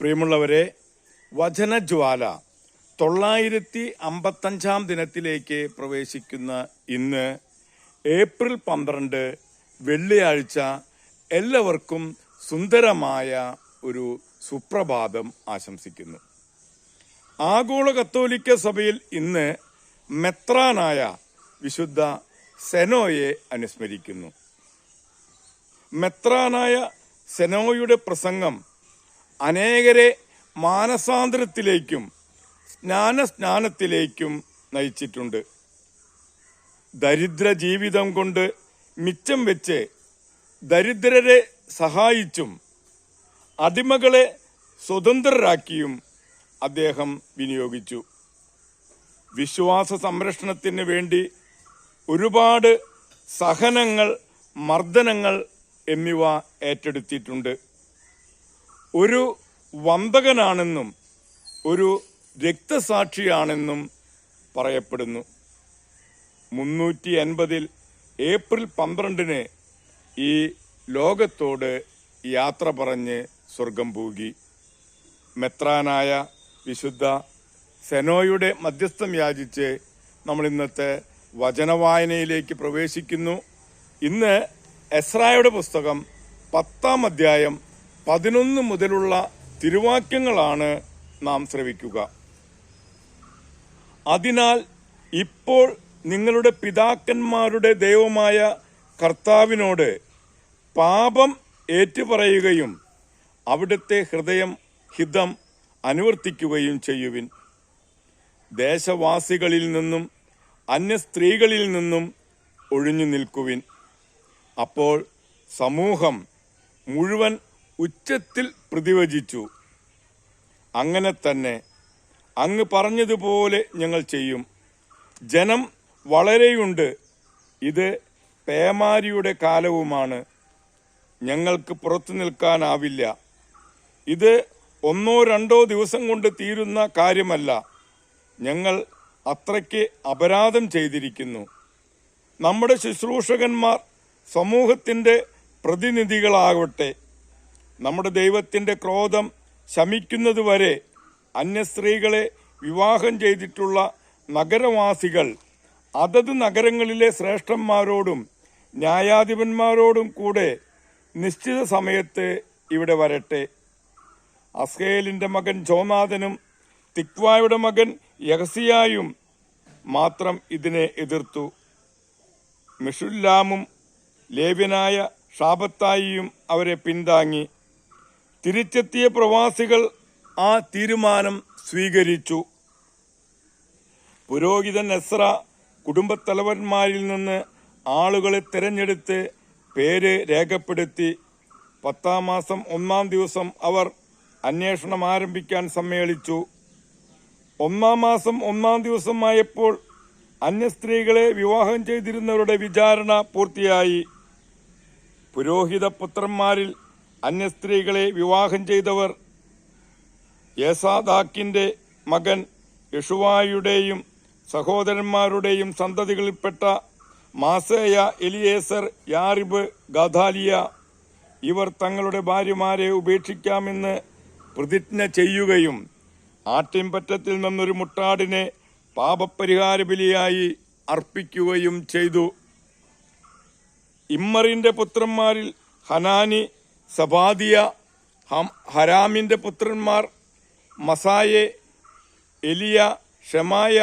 പ്രിയമുള്ളവരെ വചനജ്വാല തൊള്ളായിരത്തി അമ്പത്തഞ്ചാം ദിനത്തിലേക്ക് പ്രവേശിക്കുന്ന ഇന്ന് ഏപ്രിൽ പന്ത്രണ്ട് വെള്ളിയാഴ്ച എല്ലാവർക്കും സുന്ദരമായ ഒരു സുപ്രഭാതം ആശംസിക്കുന്നു. ആഗോള കത്തോലിക്ക സഭയിൽ ഇന്ന് മെത്രാനായ വിശുദ്ധ സെനോയെ അനുസ്മരിക്കുന്നു. മെത്രാനായ സെനോയുടെ പ്രസംഗം അനേകരെ മാനസാന്തരത്തിലേക്കും സ്നാനസ്നാനത്തിലേക്കും നയിച്ചിട്ടുണ്ട്. ദരിദ്ര ജീവിതം കൊണ്ട് മിച്ചം വെച്ച് ദരിദ്രരെ സഹായിച്ചും അടിമകളെ സ്വതന്ത്രരാക്കിയും അദ്ദേഹം വിനിയോഗിച്ചു. വിശ്വാസ സംരക്ഷണത്തിന് വേണ്ടി ഒരുപാട് സഹനങ്ങൾ മർദ്ദനങ്ങൾ എന്നിവ ഏറ്റെടുത്തിട്ടുണ്ട്. ഒരു വമ്പകനാണെന്നും ഒരു രക്തസാക്ഷിയാണെന്നും പറയപ്പെടുന്നു. മുന്നൂറ്റി അൻപതിൽ ഏപ്രിൽ പന്ത്രണ്ടിന് ഈ ലോകത്തോട് യാത്ര പറഞ്ഞ് സ്വർഗം പൂകി. മെത്രാനായ വിശുദ്ധ സെനോയുടെ മധ്യസ്ഥം യാചിച്ച് നമ്മൾ ഇന്നത്തെ വചനവായനയിലേക്ക് പ്രവേശിക്കുന്നു. ഇന്ന് എസ്രായുടെ പുസ്തകം പത്താം അധ്യായം പതിനൊന്ന് മുതലുള്ള തിരുവാക്യങ്ങളാണ് നാം ശ്രവിക്കുക. അതിനാൽ ഇപ്പോൾ നിങ്ങളുടെ പിതാക്കന്മാരുടെ ദൈവമായ കർത്താവിനോട് പാപം ഏറ്റുപറയുകയും അവിടുത്തെ ഹൃദയം ഹിതം അനുവർത്തിക്കുകയും ചെയ്യുവിൻ. ദേശവാസികളിൽ നിന്നും അന്യ സ്ത്രീകളിൽ നിന്നും ഒഴിഞ്ഞു നിൽക്കുവിൻ. അപ്പോൾ സമൂഹം മുഴുവൻ ഉച്ചത്തിൽ പ്രതിവചിച്ചു. അങ്ങനെ തന്നെ അങ്ങ് പറഞ്ഞതുപോലെ ഞങ്ങൾ ചെയ്യും. ജനം വളരെയുണ്ട്. ഇത് പേമാരിയുടെ കാലവുമാണ്. ഞങ്ങൾക്ക് പുറത്തു നിൽക്കാനാവില്ല. ഇത് ഒന്നോ രണ്ടോ ദിവസം കൊണ്ട് തീരുന്ന കാര്യമല്ല. ഞങ്ങൾ അത്രയ്ക്ക് അപരാധം ചെയ്തിരിക്കുന്നു. നമ്മുടെ ശുശ്രൂഷകന്മാർ സമൂഹത്തിന്റെ പ്രതിനിധികളാകട്ടെ നമ്മുടെ ദൈവത്തിന്റെ ക്രോധം ശമിക്കുന്നതുവരെ അന്യസ്ത്രീകളെ വിവാഹം ചെയ്തിട്ടുള്ള നഗരവാസികൾ അതത് നഗരങ്ങളിലെ ശ്രേഷ്ഠന്മാരോടും ന്യായാധിപന്മാരോടും കൂടെ നിശ്ചിത സമയത്ത് ഇവിടെ വരട്ടെ. അസ്ഹേലിന്റെ മകൻ ജോനാഥനും തിക്വായുടെ മകൻ യഹസിയായും മാത്രം ഇതിനെ എതിർത്തു. മിഷുല്ലാമും ലേവ്യനായ ഷാബത്തായിയും അവരെ പിന്താങ്ങി. തിരിച്ചെത്തിയ പ്രവാസികൾ ആ തീരുമാനം സ്വീകരിച്ചു. പുരോഹിതൻ എസ്ര കുടുംബത്തലവന്മാരിൽ നിന്ന് ആളുകളെ തിരഞ്ഞെടുത്ത് പേര് രേഖപ്പെടുത്തി. പത്താം മാസം ഒന്നാം ദിവസം അവർ അന്വേഷണം ആരംഭിക്കാൻ സമ്മേളിച്ചു. ഒന്നാം മാസം ഒന്നാം ദിവസമായപ്പോൾ അന്യ സ്ത്രീകളെ വിവാഹം ചെയ്തിരുന്നവരുടെ വിചാരണ പൂർത്തിയായി. പുരോഹിത പുത്രന്മാരിൽ അന്യ സ്ത്രീകളെ വിവാഹം ചെയ്തവർ യേസാദാക്കിന്റെ മകൻ യഷുവായുടെയും സഹോദരന്മാരുടെയും സന്തതികളിൽപ്പെട്ട മാസേയ എലിയേസർ യാറിബ് ഗാധാലിയ ഇവർ തങ്ങളുടെ ഭാര്യമാരെ ഉപേക്ഷിക്കാമെന്ന് പ്രതിജ്ഞ ചെയ്യുകയും ആട്ടിൻപറ്റത്തിൽ നിന്നൊരു മുട്ടാടിനെ പാപപരിഹാര ബലിയായി അർപ്പിക്കുകയും ചെയ്തു. ഇമ്മറിന്റെ പുത്രന്മാരിൽ ഹനാനി സബാദിയ ഹം- ഹരാമിന്റെ പുത്രന്മാർ മസായെ എലിയ ഷമായ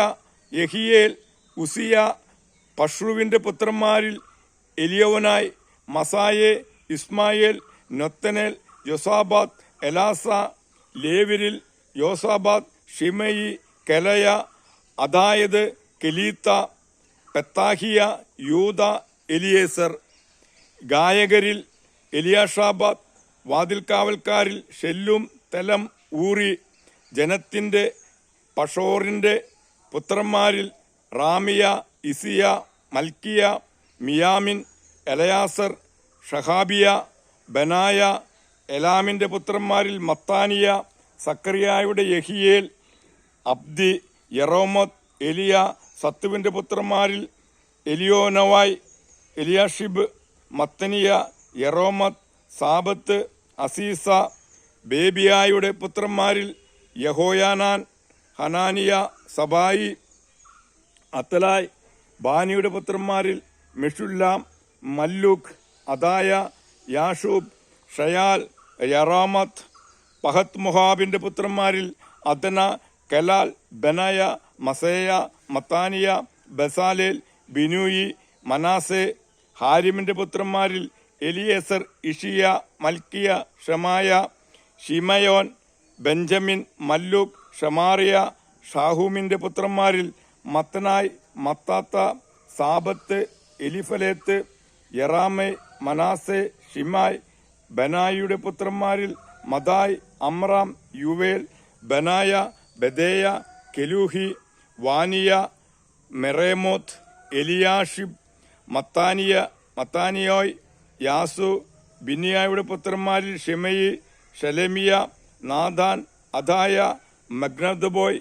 യഹിയേൽ ഉസിയ പഷ്രുവിന്റെ പുത്രന്മാരിൽ എലിയവനായി മസായെ ഇസ്മായേൽ നൊത്തനേൽ യൊസാബാദ് എലാസ ലേവിരിൽ യോസാബാദ് ഷിമയി കെലയ അതായത് കെലീത്ത പെത്താഹിയ യൂത എലിയേസർ. ഗായകരിൽ എലിയാഷാബാദ് വാതിൽക്കാവൽക്കാരിൽ ഷെല്ലും തലം ഊറി ജനത്തിന്റെ പഷോറിന്റെ പുത്രന്മാരിൽ റാമിയ ഇസിയ മൽക്കിയ മിയാമിൻ എലയാസർ ഷഹാബിയ ബനായ എലാമിന്റെ പുത്രന്മാരിൽ മത്താനിയ സക്കറിയായുടെ യഹിയേൽ അബ്ദി യറോമത്ത് എലിയ സത്തുവിന്റെ പുത്രന്മാരിൽ എലിയോനവായ് എലിയാഷിബ് മത്തനിയ യറോമത്ത് സാബത്ത് അസീസ ബേബിയായുടെ പുത്രന്മാരിൽ യഹോയാനാൻ ഹനാനിയ സബായി അത്തലായ് ബാനിയുടെ പുത്രന്മാരിൽ മിഷുല്ലാം മല്ലുഖ് അദായ യാഷൂബ് ഷയാൽ യറാമത്ത് പഹത് മുഹാബിന്റെ പുത്രന്മാരിൽ അദന കലാൽ ബനായ മസേയ മത്താനിയ ബസാലേൽ ബിനുയി മനാസെ ഹാരിമിന്റെ പുത്രന്മാരിൽ എലിയേസർ ഇഷിയ മൽക്കിയ ഷമായ ഷിമയോൻ ബെഞ്ചമിൻ മല്ലൂക്ക് ഷമാറിയ ഷാഹൂമിന്റെ പുത്രന്മാരിൽ മത്തനായ് മത്താത്ത സാബത്ത് എലിഫലേത്ത് യറാമെ മനാസെ ഷിമായ് ബനായിയുടെ പുത്രന്മാരിൽ മദായ് അമ്രാം യുവേൽ ബനായ ബദേയ കെലൂഹി വാനിയ മെറേമോത്ത് എലിയാഷിബ് മത്താനിയ മത്താനിയോയ് യാസു ബിനിയായുടെ പുത്രന്മാരിൽ ഷിമയി ഷെലമിയ നാദാൻ അദായ മഗ്നദ്ബോയ്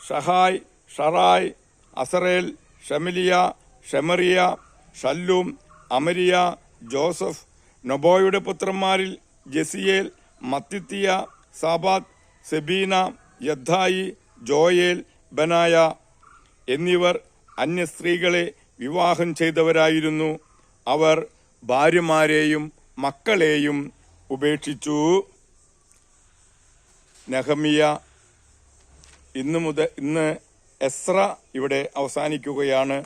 ഷഹായ് ഷറായ് അസറേൽ ഷമിലിയ ഷെമറിയ ഷല്ലൂം അമരിയ ജോസഫ് നൊബോയുടെ പുത്രന്മാരിൽ ജെസിയേൽ മത്തിത്തിയ സാബാത്ത് സെബീന യദ്ധായി ജോയേൽ ബനായ എന്നിവർ അന്യ സ്ത്രീകളെ വിവാഹം ചെയ്തവരായിരുന്നു. അവർ ഭാര്യമാരെയും മക്കളെയും ഉപേക്ഷിച്ചു. നഹമിയ ഇന്ന് മുതൽ ഇന്ന് എസ്ര ഇവിടെ അവസാനിക്കുകയാണ്.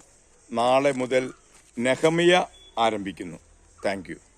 നാളെ മുതൽ നഹമിയ ആരംഭിക്കുന്നു. താങ്ക്